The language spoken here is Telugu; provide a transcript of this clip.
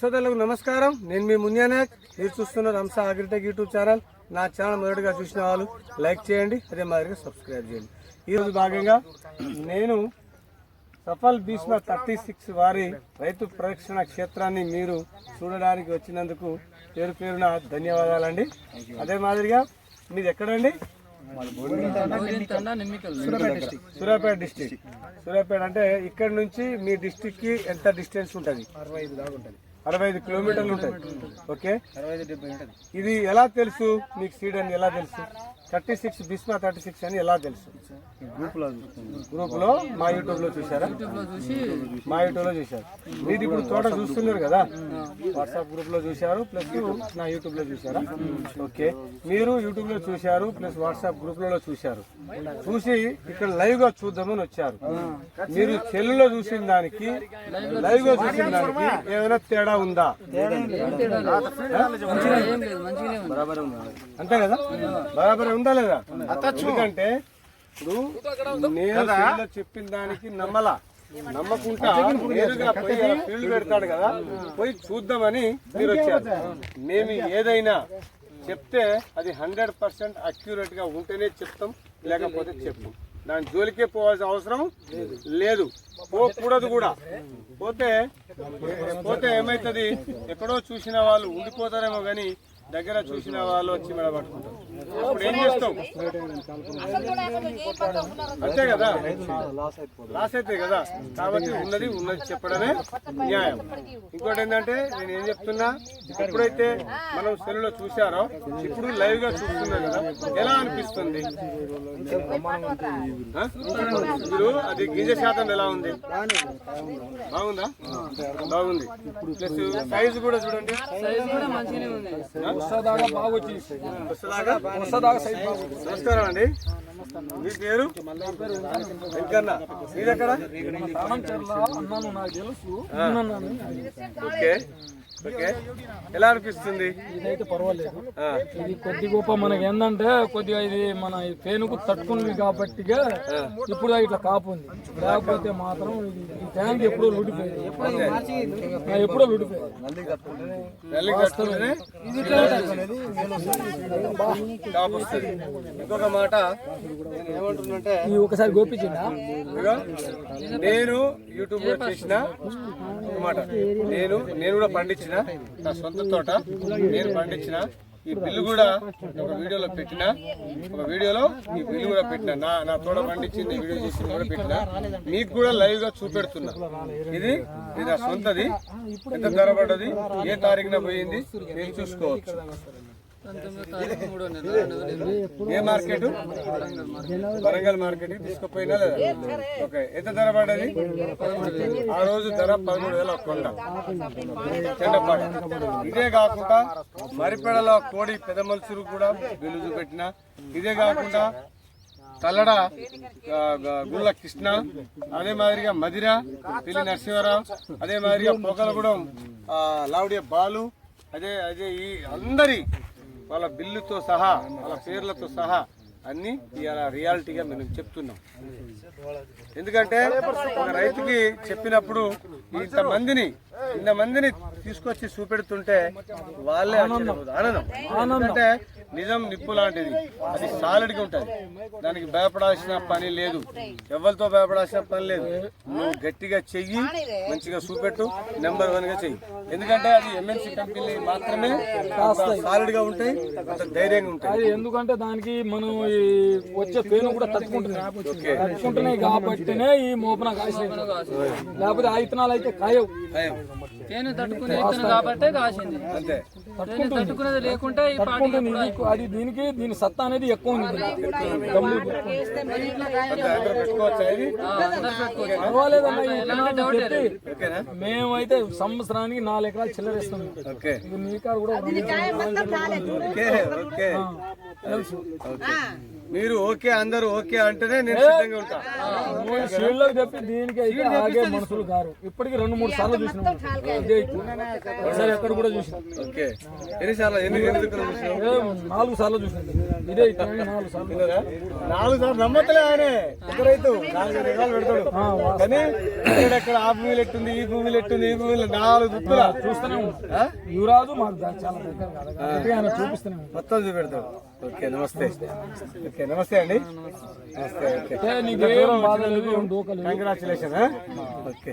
శ్రోతలకు నమస్కారం. నేను మీ మున్యానాయక్ మీరు చూస్తున్న రంసా అగ్రిటెక్ యూట్యూబ్ ఛానల్. నా ఛానల్ మొదటిగా చూసిన వాళ్ళు లైక్ చేయండి అదే మాదిరిగా సబ్స్క్రైబ్ చేయండి. ఈరోజు భాగంగా నేను సఫల్ భీష్మ థర్టీ సిక్స్ వారి రైతు ప్రరక్షణ క్షేత్రాన్ని మీరు చూడడానికి వచ్చినందుకు పేరు పేరున ధన్యవాదాలండి. అదే మాదిరిగా మీది ఎక్కడండి? సూర్యాపేట డిస్టిక్. సూర్యాపేట అంటే ఇక్కడ నుంచి మీ డిస్టిక్కి ఎంత డిస్టెన్స్ ఉంటుంది అరవై ఐదు దాకా ఉంటుంది? అరవై ఐదు కిలోమీటర్లు ఉంటుంది ఓకే? ఇది ఎలా తెలుసు? మీకు సీడ్ అని ఎలా తెలుసు? థర్టీ సిక్స్ బిస్మా థర్టీ సిక్స్ అని ఎలా తెలుసు? గ్రూప్లో గ్రూప్లో మా యూట్యూబ్లో చూసారా మా యూట్యూబ్లో చూసారు మీరు ఇప్పుడు తోట చూస్తున్నారు కదా? వాట్సాప్ గ్రూప్లో చూశారు ప్లస్ నా యూట్యూబ్లో చూసారా ఓకే. మీరు యూట్యూబ్లో చూశారు ప్లస్ వాట్సాప్ గ్రూప్లలో చూశారు. చూసి ఇక్కడ లైవ్గా చూద్దామని వచ్చారు. మీరు సెల్లులో చూసిన దానికి లైవ్గా చూసిన దానికి ఏమైనా తేడా ఉందా. అంతే కదా? బరాబర్ ఉందా లేదా ఎందుకంటే ఇప్పుడు నేను చెప్పిన దానికి నమ్మలా. నమ్మకుంటా నేరుగా పోయి ఫీల్డ్ పెడతాడు కదా. పోయి చూద్దామని మీరు వచ్చారు. మేము ఏదైనా చెప్తే అది హండ్రెడ్ పర్సెంట్ అక్యురేట్గా ఉంటేనే చెప్తాం లేకపోతే చెప్తాం దాని జోలికే పోవాల్సిన అవసరం లేదు. పోకూడదు కూడా. పోతే పోతే ఏమైతుంది? ఎక్కడో చూసిన వాళ్ళు ఉండిపోతారేమో కానీ దగ్గర చూసిన వాళ్ళు వచ్చి మెడ పట్టుకుంటారు. అప్పుడు ఏం చేస్తాం? అంతే కదా? లాస్ అయితే కదా? కాబట్టి ఉన్నది ఉన్నది చెప్పడమే న్యాయం. ఇంకోటి ఏంటంటే నేను ఏం చెప్తున్నా? ఎప్పుడైతే మనం సెల్లో చూశారో ఇప్పుడు లైవ్గా చూస్తున్నాం కదా ఎలా అనిపిస్తుంది? మీరు అది గింజ శాతం ఎలా ఉంది? బాగుందా? బాగుంది. ప్లస్ సైజు కూడా చూడండి? నమస్కారం అండి. మీ పేరు? వెంకన్న. మీరెక్కడ? ఓకే. ఓకే. ఎలా అనిపిస్తుంది? ఇదైతే పర్వాలేదు. ఇది కొద్ది గొప్ప మనకి ఏంటంటే కొద్దిగా ఇది మన పేనుకు తట్టుకుంది కాబట్టిగా ఇప్పుడు ఇట్లా కాపు ఉంది. లేకపోతే మాత్రం ఇది ఈ ట్యాంక్ ఎప్పుడో లుడిపోయింది ఎప్పుడో లుడిపోయింది ఇంకొక మాట. ఈ ఒకసారి గోపించిందా నేను యూట్యూబ్లో చేసిన మాట. నేను నేను కూడా పండించిన నా సొంత తోట నేను పండించిన ఈ బిల్లు కూడా ఒక వీడియోలో పెట్టిన ఒక వీడియోలో ఈ బిల్లు కూడా పెట్టిన నా నా తోట పండించింది వీడియో చేసి కూడా పెట్టిన మీకు కూడా లైవ్గా చూపెడుతున్నా. ఇది ఇది నా సొంతది. ఎంత ధర పడ్డది ఏ తారీఖున పోయింది నేను చూసుకోవచ్చు. ఏ మార్కెట్? వరంగల్ మార్కెట్. తీసుకుపోయినా లేదా? ఓకే. ఎంత ధర పడ్డది? ఆ రోజు ధర పదమూడు వేల కొండ. చెండపాడు ఇదే కాకుండా మరిపెడలో కోడి పెదమల్సురు కూడా బిల్లు చూపెట్టిన. ఇదే కాకుండా గ- గుళ్ళ కృష్ణ అదే మాదిరిగా మదిర పిల్లి నరసింహారావు అదే మాదిరిగా పొగలగూడెం లావుడియ బాలు అదే అదే ఈ అందరి వాళ్ళ బిల్లుతో సహా వాళ్ళ పేర్లతో సహా అన్ని ఇవాళ రియాలిటీగా మేము చెప్తున్నాం. ఎందుకంటే ఒక రైతుకి చెప్పినప్పుడు ఇంతమందిని ఇంతమందిని తీసుకొచ్చి చూపెడుతుంటే వాళ్ళే. ఆనందం. ఎందుకంటే నిజం నిప్పు లాంటిది. అది సాలిడ్గా ఉంటది. దానికి భయపడాల్సిన పని లేదు. ఎవరితో భయపడాల్సిన పని లేదు. నువ్వు గట్టిగా చెయ్యి మంచిగా చూపెట్టు నెంబర్ వన్గా చెయ్యి. ఎందుకంటే అది ఎంఎన్సీ కంపెనీ మాత్రమే సాలిడ్గా ఉంటాయి అంత ధైర్యంగా ఉంటాయి. అది ఎందుకంటే దానికి మనం ఈ వచ్చే పేను కూడా తట్టుకుంటున్నాయి తట్టుకుంటున్నాయి కాబట్టినే ఈ మోపన లేకపోతే ఆ ఇత్తనాలు అయితే కాయవు. తట్టుకునే కాబట్టే కాసింది. అంతే. తట్టుకునేది లేకుంటే తట్టుకుంటుంది. ఇది అది దీనికి దీని సత్తా అనేది ఎక్కువ ఉంది పర్వాలేదన్న మేమైతే సంవత్సరానికి నాలుగు ఎకరాలు చిల్లరిస్తాం ఓకే. ఇది మీ కాడ కూడా మీరు ఓకే అందరూ ఓకే అంటేనే నేను సిద్ధంగా ఉంటా. మూడు షీల్డ్లకు చెప్పి దీనికి అయితే ఆగే మనుషులు గారు ఇప్పటికి రెండు మూడు సార్లు చూసినాం. ఒకసారి ఎక్కడ కూడా చూసినాం. ఓకే. ఎన్ని ఎన్ని చూసినావు? ఏ నాలుగు సార్లు చూసింది ఇదే నాలుగు సార్లు? నాలుగు సార్లు నమ్మతలే ఆయనే. ఒక రైతు నాలుగు పెడతాడు. కానీ ఇక్కడ ఆ భూమిలో ఎట్టుంది ఈ భూమిలో ఎట్టుంది ఈ భూమిలో నాలుగు దుక్కుల చూస్తూనే ఉంటాం యువరాజు మాకు చాలా దగ్గర కాదు. కాబట్టి ఆయన చూపిస్తూనే మొత్తం చూపెడతాడు. ఓకే నమస్తే. ఓకే నమస్తే అండి. నమస్తే. ఓకే. Congratulation okay.